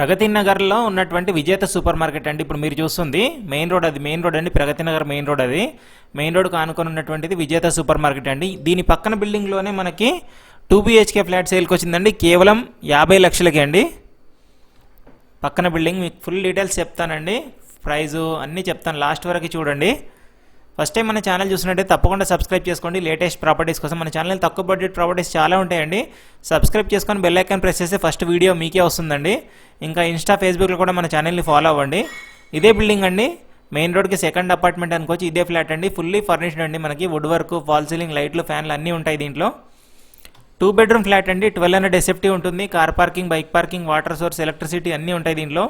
ప్రగతి నగర్లో ఉన్నటువంటి విజేత సూపర్ మార్కెట్ అండి. ఇప్పుడు మీరు చూస్తుంది మెయిన్ రోడ్ అది మెయిన్ రోడ్ అండి. ప్రగతి నగర్ మెయిన్ రోడ్ అది. మెయిన్ రోడ్కు ఆనుకొని ఉన్నటువంటిది విజేత సూపర్ మార్కెట్ అండి. దీని పక్కన బిల్డింగ్లోనే మనకి టూ బీహెచ్కే ఫ్లాట్ సేల్కి వచ్చిందండి. కేవలం యాభై లక్షలకి అండి. పక్కన బిల్డింగ్ మీకు ఫుల్ డీటెయిల్స్ చెప్తానండి. ప్రైజు అన్నీ చెప్తాను. లాస్ట్ వరకు చూడండి. ఫస్ట్ టైం మన ఛానల్ చూసినట్టే తప్పకుండా సబ్స్క్రైబ్ చేసుకోండి. లేటెస్ట్ ప్రాపర్టీస్ కోసం మన ఛానల్ తక్కువ బడ్జెట్ ప్రాపర్టీస్ చాలా ఉంటాయండి. సబ్స్క్రైబ్ చేసుకొని బెల్ ఐకాన్ ప్రెస్ చేస్తే ఫస్ట్ వీడియో మీకే వస్తుందండి. ఇంకా ఇన్స్టా ఫేస్బుక్లో కూడా మన ఛానల్ని ఫాలో అవ్వండి. ఇదే బిల్డింగ్ అండి. మెయిన్ రోడ్కి సెకండ్ అపార్ట్మెంట్ అనుకోవచ్చు. ఇదే ఫ్లాట్ అండి. ఫుల్లీ ఫర్నిష్డ్ అండి మనకి. వుడ్ వర్క్ ఫాల్ సీలింగ్ లైట్లు ఫ్యాన్లు అన్నీ ఉంటాయి దీంట్లో. టూ బెడ్రూమ్ ఫ్లాట్ అండి. ట్వెల్వ్ హండ్రెడ్ ఎసెప్టీ ఉంటుంది. Car parking bike parking water source electricity అన్నీ ఉంటాయి దీంట్లో.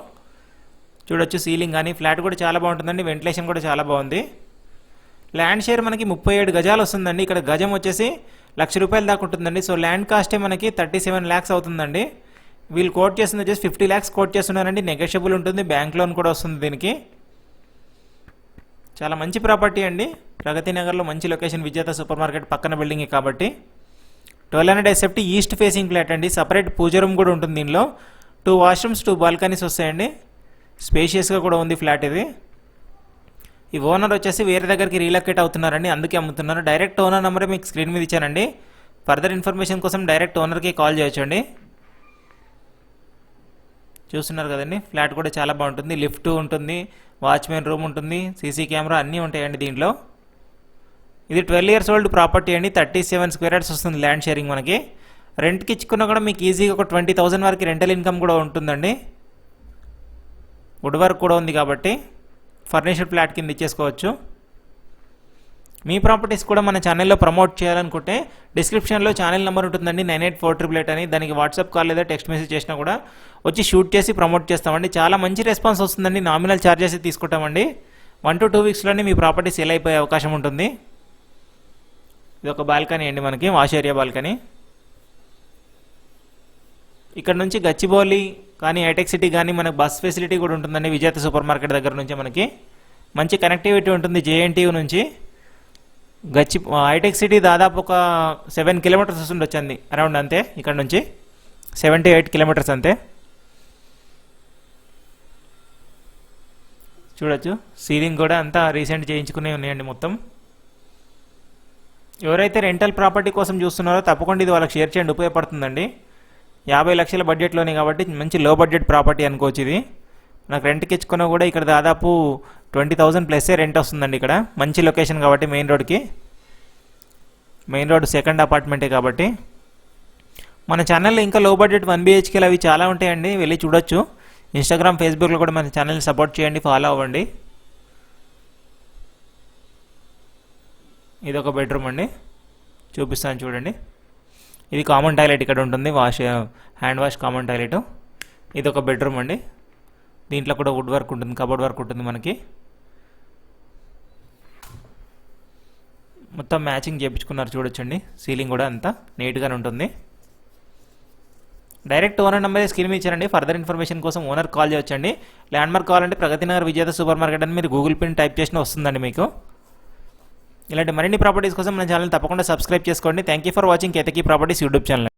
చూడొచ్చు సీలింగ్ కానీ ఫ్లాట్ కూడా చాలా బాగుంటుందండి. వెంటిలేషన్ కూడా చాలా బాగుంది. ల్యాండ్ షేర్ మనకి ముప్పై ఏడు గజాలు వస్తుందండి. ఇక్కడ గజం వచ్చేసి లక్ష రూపాయల దాకా ఉంటుందండి. సో ల్యాండ్ కాస్టే మనకి థర్టీ సెవెన్ ల్యాక్స్ అవుతుందండి. వీళ్ళు కోట్ చేస్తుంది వచ్చేసి ఫిఫ్టీ ల్యాక్స్ కోట్ చేస్తున్నారండి. నెగోషియబుల్ ఉంటుంది. బ్యాంక్ లోన్ కూడా వస్తుంది దీనికి. చాలా మంచి ప్రాపర్టీ అండి. ప్రగతి నగర్లో మంచి లొకేషన్ విజేత సూపర్ మార్కెట్ పక్కన బిల్డింగ్ కాబట్టి. Twelve hundred SFT east facing flat అండి. సపరేట్ పూజ రూమ్ కూడా ఉంటుంది దీనిలో. టూ వాష్రూమ్స్ టూ బాల్కనీస్ వస్తాయండి. స్పేషియస్గా కూడా ఉంది ఫ్లాట్ ఇది. ఈ ఓనర్ వచ్చేసి వేరే దగ్గరికి రీలొకేట్ అవుతున్నారండి అందుకే అమ్ముతున్నారు. డైరెక్ట్ ఓనర్ నెంబరే మీకు స్క్రీన్ మీద ఇచ్చానండి. ఫర్దర్ ఇన్ఫర్మేషన్ కోసం డైరెక్ట్ ఓనర్కి కాల్ చేయొచ్చండి. చూస్తున్నారు కదండి ఫ్లాట్ కూడా చాలా బాగుంటుంది. లిఫ్ట్ ఉంటుంది వాచ్మెన్ రూమ్ ఉంటుంది సీసీ కెమెరా అన్నీ ఉంటాయండి దీంట్లో. ఇది ట్వెల్వ్ ఇయర్స్ ఓల్డ్ ప్రాపర్టీ అండి థర్టీ సెవెన్ స్క్వేర్ యార్డ్స్ వస్తుంది ల్యాండ్ షేరింగ్ మనకి. రెంట్కి ఇచ్చుకున్నా కూడా మీకు ఈజీగా ఒక ట్వంటీ థౌజండ్ వరకు రెంటల్ ఇన్కమ్ కూడా ఉంటుందండి. వుడ్ వర్క్ కూడా ఉంది కాబట్టి. ఫర్నిచర్ ఫ్లాట్ కింద ఇచ్చేసుకోవచ్చు. మీ ప్రాపర్టీస్ కూడా మన ఛానల్లో ప్రమోట్ చేయాలనుకుంటే డిస్క్రిప్షన్లో ఛానల్ నెంబర్ ఉంటుందండి nine eight four triple eight అని. దానికి వాట్సాప్ కాల్ లేదా టెక్స్ట్ మెసేజ్ చేసినా కూడా వచ్చి షూట్ చేసి ప్రమోట్ చేస్తామండి. చాలా మంచి రెస్పాన్స్ వస్తుందండి. నామినల్ ఛార్జెస్ తీసుకుంటామండి. వన్ టు టూ వీక్స్లోనే మీ ప్రాపర్టీ సేల్ అయిపోయే అవకాశం ఉంటుంది. ఇది ఒక బాల్కనీ అండి మనకి వాష్ ఏరియా బాల్కనీ. ఇక్కడ నుంచి గచ్చిబౌలి కానీ హైటెక్ సిటీ కానీ మనకు బస్ ఫెసిలిటీ కూడా ఉంటుందండి. విజేత సూపర్ మార్కెట్ దగ్గర నుంచి మనకి. మంచి కనెక్టివిటీ ఉంటుంది జేఎన్టీయూ నుంచి. గచ్చి హైటెక్ సిటీ దాదాపు ఒక సెవెన్ కిలోమీటర్స్ వస్తుండొచ్చండి అరౌండ్ అంతే ఇక్కడ నుంచి. సెవెంటీ ఎయిట్ కిలోమీటర్స్ అంతే. చూడొచ్చు. సీలింగ్ కూడా అంతా రీసెంట్ చేయించుకునే ఉన్నాయండి మొత్తం. ఎవరైతే రెంటల్ ప్రాపర్టీ కోసం చూస్తున్నారో తప్పకుండా ఇది వాళ్ళకి షేర్ చేయండి. ఉపయోగపడుతుందండి. యాభై లక్షల బడ్జెట్లోనే కాబట్టి మంచి లో బడ్జెట్ ప్రాపర్టీ అనుకోవచ్చు ఇది. నాకు రెంట్కి ఇచ్చుకున్నా కూడా ఇక్కడ దాదాపు ట్వంటీ థౌజండ్ ప్లస్సే రెంట్ వస్తుందండి ఇక్కడ. మంచి లొకేషన్ కాబట్టి మెయిన్ రోడ్కి మెయిన్ రోడ్ సెకండ్ అపార్ట్మెంటే కాబట్టి. మన ఛానల్లో ఇంకా లో బడ్జెట్ వన్ బీహెచ్కేలు అవి చాలా ఉంటాయండి. వెళ్ళి చూడొచ్చు. ఇన్స్టాగ్రామ్ ఫేస్బుక్లో కూడా మన ఛానల్ని సపోర్ట్ చేయండి ఫాలో అవ్వండి. ఇది ఒక బెడ్రూమ్ అండి. చూపిస్తాను చూడండి. ఇది కామన్ టాయిలెట్ ఇక్కడ ఉంటుంది wash hand wash common toilet ఇది ఒక బెడ్రూమ్ అండి. దీంట్లో కూడా వుడ్ వర్క్ ఉంటుంది కబోర్డ్ వర్క్ ఉంటుంది మనకి. మొత్తం మ్యాచింగ్ చేయించుకున్నారు చూడొచ్చండి. సీలింగ్ కూడా అంతా నీట్గానే ఉంటుంది. డైరెక్ట్ ఓనర్ నెంబర్ స్క్రీన్ మీద ఇచ్చారండి. ఫర్దర్ ఇన్ఫర్మేషన్ కోసం ఓనర్ కాల్ చేయొచ్చండి. ల్యాండ్మార్క్ కావాలంటే ప్రగతి నగర్ విజేత సూపర్ మార్కెట్ అని మీరు గూగుల్ పిన్ టైప్ చేసిన వస్తుందండి మీకు. ఇలాంటి మరిన్ని ప్రాపర్టీస్ కోసం మన ఛానల్ తప్పకుండా సబ్స్క్రైబ్ చేసుకోండి. Thank you for watching Ketaki Properties YouTube channel.